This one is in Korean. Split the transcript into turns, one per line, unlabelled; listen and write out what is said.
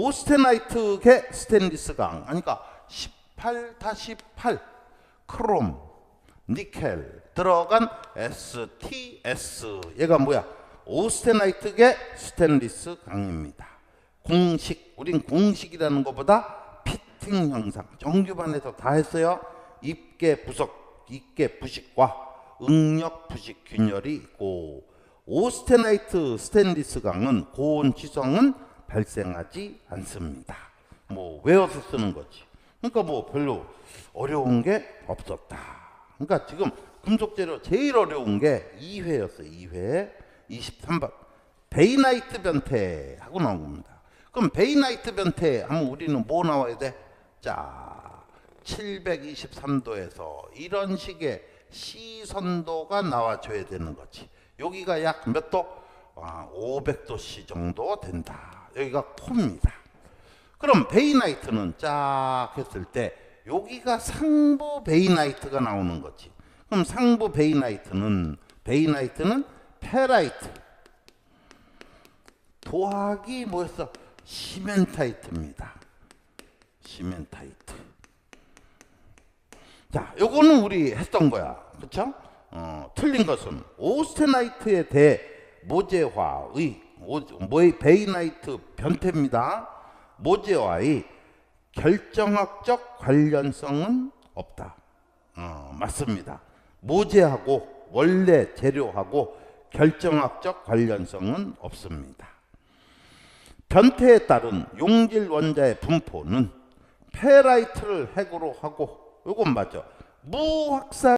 오스테나이트계 스테인리스 강 그러니까 18-8 크롬 니켈 들어간 STS 얘가 뭐야? 오스테나이트계 스테인리스 강입니다. 공식 우린 공식이라는 것보다 피팅 형상 정규반에서 다 했어요. 입계 부속 입계 부식과 응력 부식 균열이 있고 오스테나이트 스테인리스 강은 고온 지성은 발생하지 않습니다. 뭐 외워서 쓰는 거지. 그러니까 뭐 별로 어려운 게 없었다. 그러니까 지금 금속 재료 제일 어려운 게 2회였어요. 2회 23번 베이나이트 변태 하고 나온 겁니다. 그럼 베이나이트 변태 하면 우리는 뭐 나와야 돼? 자 723도에서 이런 식의 시선도가 나와줘야 되는 거지. 여기가 약 몇 도? 아, 500도씨 정도 된다. 여기가 코입니다. 그럼 베이나이트는 쫙 했을 때 여기가 상부 베이나이트가 나오는 거지. 그럼 상부 베이나이트는 베이나이트는 페라이트 도학이 뭐였어? 시멘타이트입니다. 시멘타이트. 자, 요거는 우리 했던 거야. 그쵸? 어, 틀린 것은 오스테나이트에 대해 모제화의 오- 모의 베이나이트 변태입니다. 모제화의 결정학적 관련성은 없다. 어, 맞습니다. 모제하고 원래 재료하고 결정학적 관련성은 없습니다. 변태에 따른 용질 원자의 분포는 페라이트를 핵으로 하고 이건 맞죠. 무확산